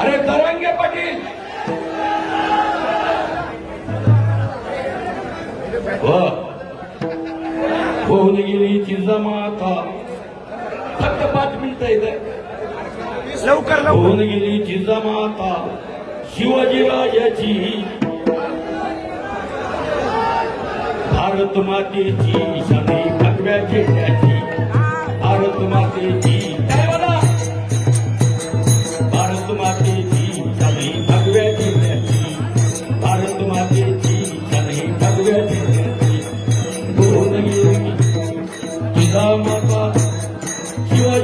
अरे तरंगे पाटील. हो. होऊन गेली जमाता फक्त पाच मिनिटं येत लवकर होऊन गेली जमाता शिवाजी राजाची. भारत मातेची. शाही भगव्या चेहऱ्याची भारत मातेची.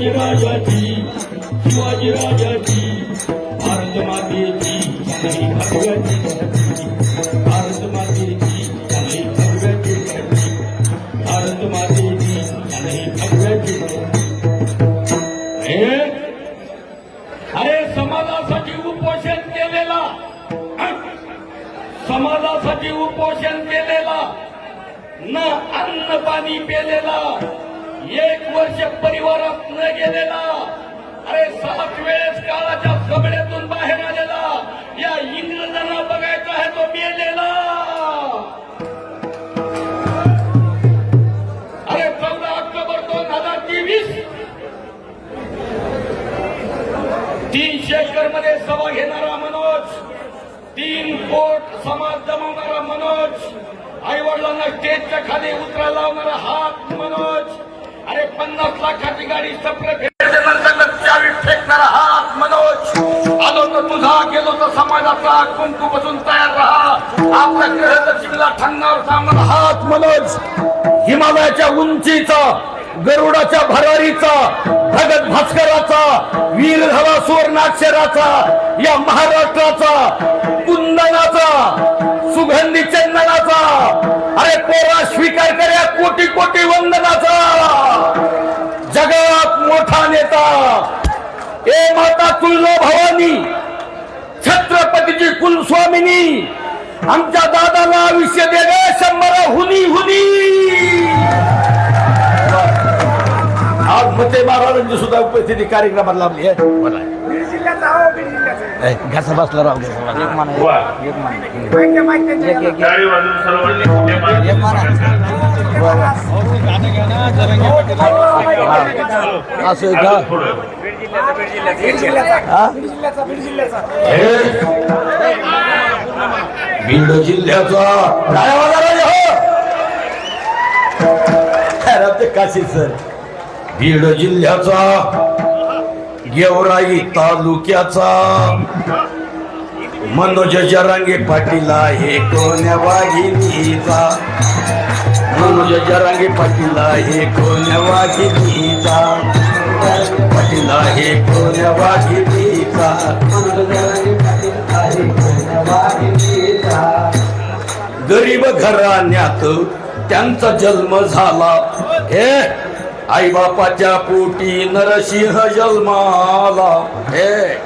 शिवाजी राजाची शिवाजी राजाची भारत मातेची चांगली भगव्या भारत मातेची चांगली भगव्या भारत मातेची चांगली भगव्या अरे समाजासाठी उपोषण केलेला समाजासाठी उपोषण केलेला न अन्न पाणी पेलेला एक वर्ष परिवारात न गेलेला अरे सात वेळेस काळाच्या कबड्यातून बाहेर आलेला या इंग्रजांना बघायचा आहे तो मेलेला. अरे चौदा ऑक्टोबर दोन हजार तेवीस तीनशे एकरमध्ये सभा घेणारा मनोज तीन कोट समाज जमवणारा मनोज आई वडिलांना स्टेजच्या खाली उतरा लावणारा हात मनोज अरे पन्नास लाखाची गाडी सप्र नंतर चावी फेकणारा हात मनोज आलो तर तुझा गेलो तर समाजाचा कुंकू बसून तयार राहा. आपल्या ग्रहदर्शिनीला ठरणार सामना हात मनोज. हिमालयाच्या उंचीचा गरुडाच्या भरारीचा भगत भास्कराचा वीर झाला सुवर्णाक्षराचा या महाराष्ट्राचा कुंदनाचा सुगंधी चंदनाचा अरे पोरा स्वीकार कर्या कोटी कोटी वंदनाचा. जगात मोठा नेता ए माता तुल्लो भवानी छत्रपतीची कुलस्वामिनी आमच्या दादाला आयुष्य दे शंभर हुनी हुनी आज मते महाराजांची सुद्धा उपस्थिती कार्यक्रमात लाभली आहे. जिल्ह्याचा घासा बसला राव घासा एक मान वा. एक मान माहिती आहे, माहिती आहे. एक एक टाळी वाजून सर्वांनी कुठे मार- एक मान असं आहे का? थोडं. बीड जिल्ह्याचा. हा? बीड रायवाला राजा हो. ते काशी सर. बीड जिल्ह्याचा गेवराई तालुक्याचा. मनोज जरांगे पाटील आहे कोण्या वाघिणीचा? मनोज जरांगे पाटील आहे कोण्या वाघिणीचा? पाटील आहे कोण्या वाघिणीचा? मनोज जरांगे पाटील आहे कोण्या वाघिणीचा? गरीब घराण्यात त्यांचा जन्म झाला. हे आई बापाच्या पोटी नरसिंह जन्माला. हे.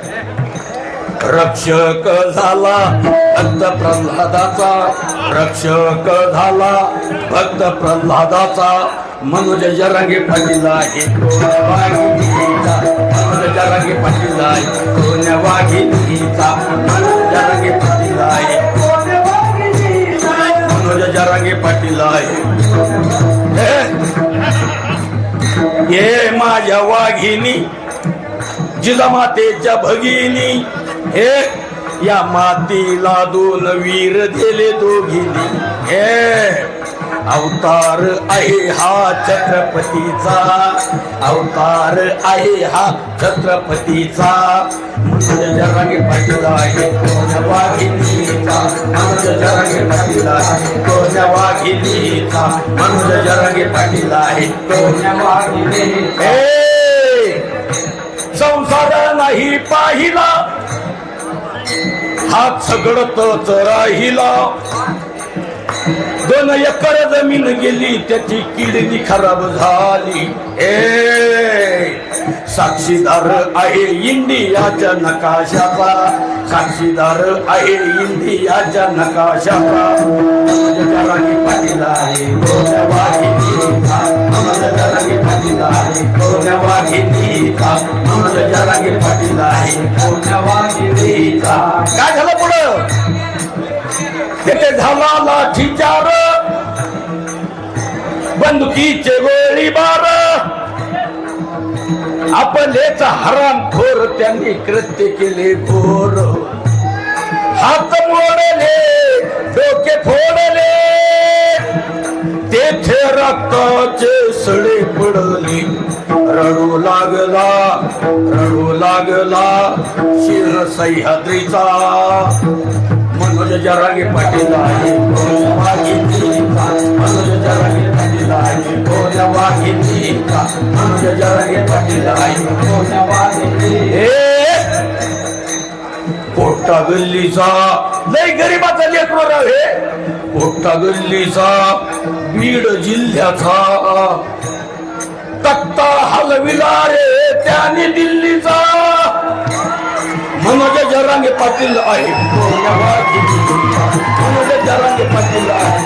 रक्षक झाला भक्त प्रल्हादाचा. रक्षक झाला भक्त प्रल्हादाचा. मनोज जरांगे पाटील आहे. मनोज जरांगे पाटीला आहे. कोण्या वाघिणीचा मनोज जरांगे पाटीला आहे. मनोज जरांगे पाटील आहे. हे माझ्या वाघिनी जिजामातेच्या भगिनी हे या मातीला दोन वीर दिले दोघिनी. हे अवतार आहे हा छत्रपतीचा. अवतार आहे हा छत्रपतीचा. मनोज जरांगे पाटील आहे कोण्या वाघिनीचा मनोज जरांगे पाटील आहे कोण्या वाघिनीचा मनोज जरांगे पाटील आहे कोण्या वाघिनीचा संसार नाही पाहिला. हा सगळतच राहिला. दोन एकर जमीन गेली त्याची किडनी खराब झाली. ए साक्षीदार आहे इंडियाच्या नकाशाचा. साक्षीदार आहे इंडियाच्या नकाशाचा. पाटील आहे पाटील आहे पाटील आहे काय झालं पुढं? तिथे झाला लाठीचार. बंदुकीचे गोळीबार आपलेच हराम खोर त्यांनी कृत्य केले घोर. हात मोडले डोके फोडले. तेथे रक्ताचे सडे पडले. रडू लागला रडू लागला शिर सह्याद्रीचा मनोज जरागे पाटील आहे पोट्टा गल्लीचा लय गरीबाचा लेकरो हे! पोट्टा गल्लीचा बीड जिल्ह्याचा तक्ता हलविला रे त्याने दिल्लीचा! मनोज जरांगे पाटील आहे. मनोज जरांगे पाटील आहे.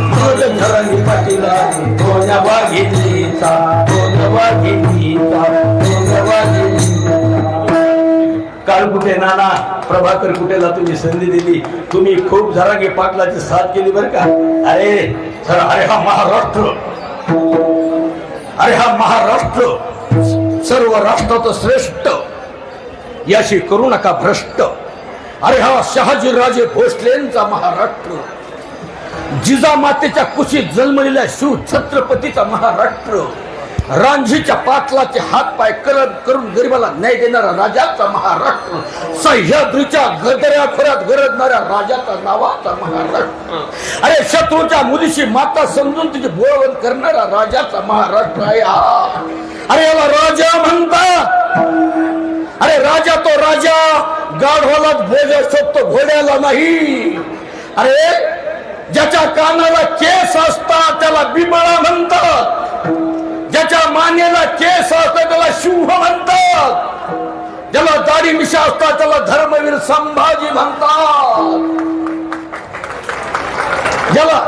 मनोज जरांगे पाटील आहे. वाघिणीचा. काळ कुठे नाना? प्रभाकर कुठेला तुम्ही संधी दिली? तुम्ही खूप झरागे पाटलाची साथ केली बरं का? अरे सर अरे हा महाराष्ट्र. अरे हा महाराष्ट्र. सर्व राष्ट्रात श्रेष्ठ. याशी करू नका भ्रष्ट. अरे हा शहाजीराजे भोसलेंचा महाराष्ट्र. जिजामातेच्या कुशीत जन्मलेल्या शिव छत्रपतीचा महाराष्ट्र. रांझीच्या पाटलाचे हातपाय करत करून गरिबाला न्याय देणारा राजाचा महाराष्ट्र सह्याद्रीच्या गदऱ्या खोऱ्यात गरजणाऱ्या राजाचा नावाचा महाराष्ट्र. अरे शत्रूच्या मुलीशी माता समजून तिची बोळवण करणारा राजाचा महाराष्ट्र आहे हा. अरे याला राजा म्हणतात. अरे राजा तो राजा. गाढवालाच भोज शोधतो घोड्याला नाही. अरे ज्याच्या कानाला केस असतात त्याला बिमळा म्हणतात. ज्याच्या मानेला केस असतात त्याला शिव म्हणतात. ज्याला दाढी मिशा असतात त्याला धर्मवीर संभाजी म्हणतात. ज्याला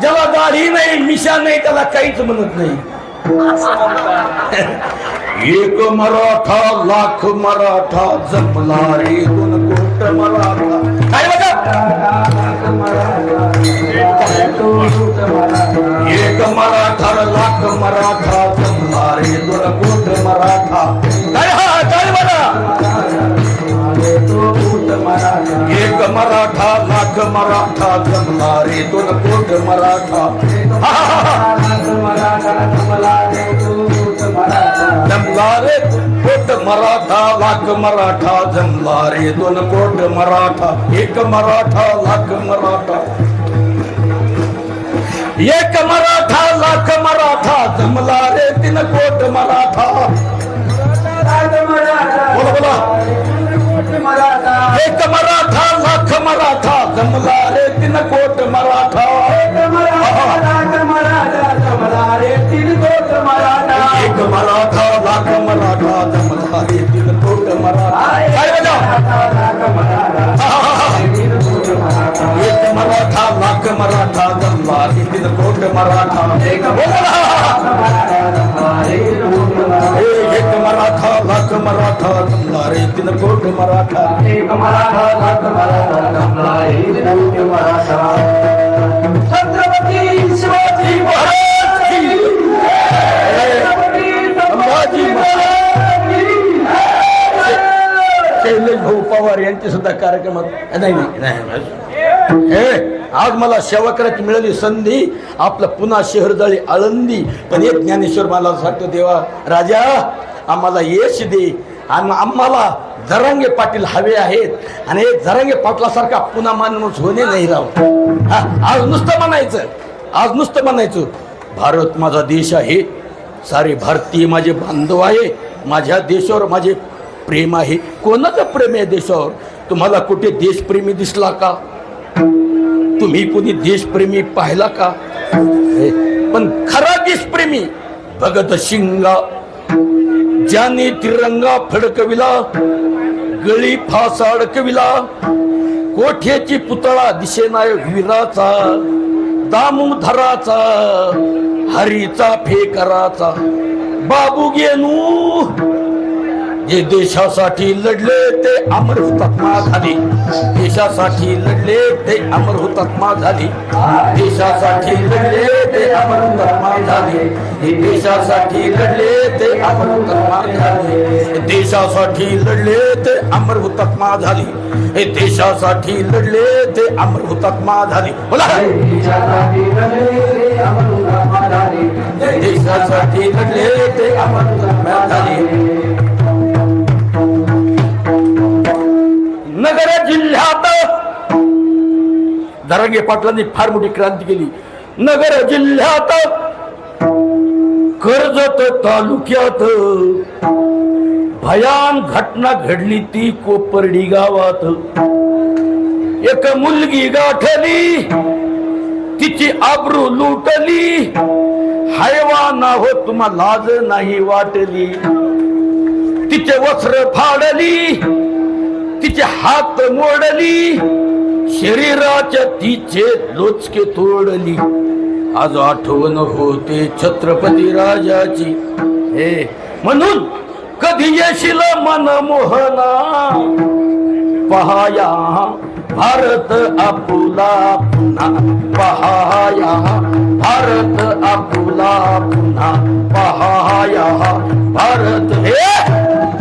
ज्याला दाढी नाही मिशा नाही त्याला काहीच म्हणत नाही. एक मराठा लाख मराठा जपला रे दोन कोट मराठा एक मराठा लाख मराठा जपला रे दोन कोट मराठा एक मराठा लाख मराठा जमला रे दोन कोट मराठा. जमला रे कोट मराठा लाख मराठा जमला रे दोन कोट मराठा एक मराठा लाख मराठा. एक मराठा लाख जमला रे तीन कोट मराठा। एक मराठा, लाख मराठा जमला रे तीन कोट मराठा। एक मराठा, लाख मराठा जमला रे तीन कोट मराठा। एक मराठा, लाख मराठा। जमला रे तीन कोट मराठा. छत्रपती शिवाजी महाराज की संभाजी शैलेश भाऊ पवार यांचे सुद्धा कार्यक्रमात नाही नाही, नाही हे आज मला सेवा करायची मिळाली संधी आपलं पुन्हा शहरदळी आळंदी. पण एक ज्ञानेश्वर मला सांगतो देवा राजा आम्हाला यश दे आणि आम्हाला जरांगे पाटील हवे आहेत. आणि हे जरांगे पाटलासारखा पुन्हा माणूस होणे नाही राव. हा, आज नुसतं म्हणायचं. आज नुसतं म्हणायचं. भारत माझा देश आहे. सारे भारतीय माझे बांधव आहे. माझ्या देशावर माझे प्रेम आहे. कोणाचं प्रेम आहे देशावर? तुम्हाला कुठे देशप्रेमी दिसला का? तुम्ही कोणी देशप्रेमी पाहिला का? हे, पण खरा देशप्रेमी भगत सिंगा ज्यांनी तिरंगा फडकविला गळी फासा अडकविला कोठ्याची पुतळा दिसेनाय वीराचा धराचा हरीचा फेकराचा. बाबू गेनू जे देशासाठी लढले ते अमर हुतात्मा झाले देशासाठी लढले ते अमर हुतात्मा झाले देशासाठी लढले ते अमर हुतात्मा झाले हे देशासाठी लढले ते अमर हुतात्मा झाले देशासाठी लढले ते अमर हुतात्मा झाले हे देशासाठी लढले ते अमर हुतात्मा झाले बोला. देशासाठी लढले ते अमर हुतात्मा झाले धरंगे पाटलांनी फार मोठी क्रांती केली. नगर जिल्ह्यात कर्जत तालुक्यात भयान घटना घडली ती कोपर्डी गावात. एक मुलगी गाठली तिची आबरू लुटली हैवाना हो तुम्हा लाज नाही वाटली. तिचे वस्त्र फाडली तिचे हात मोडली शरीराच्या तिचे लोचके तोडली. आज आठवण होते छत्रपती राजाची. हे म्हणून कधी येशील मन मोहना पहाया भारत आपुला पुन्हा. पहाया भारत आपुला पुन्हा. पहाया भारत हे!